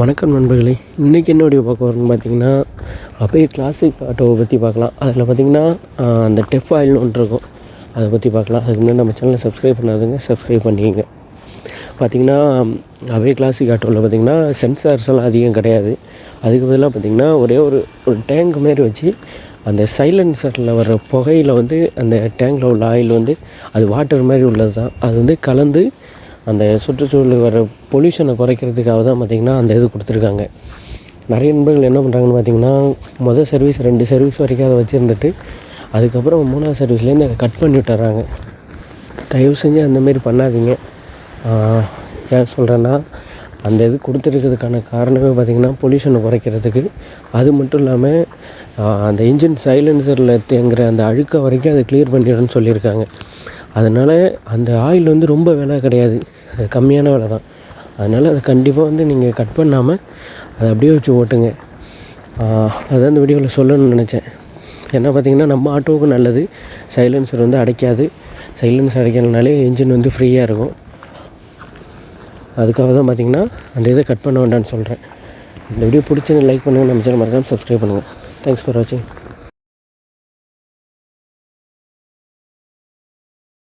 வணக்கம் நண்பர்களே. இன்றைக்கி என்ன பார்க்க வரணும்னு பார்த்தீங்கன்னா அப்படியே கிளாசிக் ஆட்டோவை பற்றி பார்க்கலாம். அதில் பார்த்தீங்கன்னா அந்த டெஃப் ஆயில்னு ஒன்று இருக்கும். அதை பற்றி பார்க்கலாம். அதுக்கு முன்னாடி நம்ம சேனலை சப்ஸ்கிரைப் பண்ணாதுங்க சப்ஸ்கிரைப் பண்ணிக்கங்க. பார்த்தீங்கன்னா அவே கிளாசிக் ஆட்டோவில் பார்த்திங்கன்னா சென்சார்ஸ் எல்லாம் அதிகம் கிடையாது. அதுக்கு பதிலாக பார்த்தீங்கன்னா ஒரே ஒரு ஒரு டேங்க் மாரி வச்சு அந்த சைலன்சரில் வர்ற புகையில் வந்து அந்த டேங்கில் உள்ள ஆயில் வந்து அது வாட்டர் மாதிரி உள்ளது தான் அது வந்து கலந்து அந்த சுற்றுச்சூழலுக்கு வர பொல்யூஷனை குறைக்கிறதுக்காக தான் பார்த்திங்கன்னா அந்த இது கொடுத்துருக்காங்க. நிறைய நண்பர்கள் என்ன பண்ணுறாங்கன்னு பார்த்தீங்கன்னா மொதல் சர்வீஸ் ரெண்டு சர்வீஸ் வரைக்கும் அதை வச்சுருந்துட்டு அதுக்கப்புறம் மூணாவது சர்வீஸ்லேருந்து அதை கட் பண்ணி விட்டுறாங்க. தயவு செஞ்சு அந்தமாரி பண்ணாதீங்க. ஏன் சொல்கிறேன்னா அந்த இது கொடுத்துருக்கிறதுக்கான காரணமே பார்த்திங்கன்னா பொல்யூஷனை குறைக்கிறதுக்கு. அது மட்டும் இல்லாமல் அந்த இன்ஜின் சைலன்சரில் தேங்குற அந்த அழுக்க வரைக்கும் அதை கிளியர் பண்ணிடுன்னு சொல்லியிருக்காங்க. அதனால் அந்த ஆயில் வந்து ரொம்ப விலை கிடையாது. அது கம்மியான விலை தான். அதனால் அதை கண்டிப்பாக வந்து நீங்கள் கட் பண்ணாமல் அதை அப்படியே வச்சு ஓட்டுங்க. அதான் இந்த வீடியோவில் சொல்லணும்னு நினச்சேன். ஏன்னா பார்த்தீங்கன்னா நம்ம ஆட்டோவுக்கு நல்லது. சைலன்சர் வந்து அடைக்காது. சைலன்ஸ் அடைக்கலனாலே இன்ஜின் வந்து ஃப்ரீயாக இருக்கும். அதுக்காக தான் பார்த்தீங்கன்னா அந்த இதை கட் பண்ண வேண்டாம்னு சொல்கிறேன் இந்த வீடியோ பிடிச்சி லைக் பண்ணுங்கள் நம்ம சேனல் மறக்காமல் சப்ஸ்கிரைப் பண்ணுங்கள் தேங்க்ஸ் ஃபார் வாட்சிங்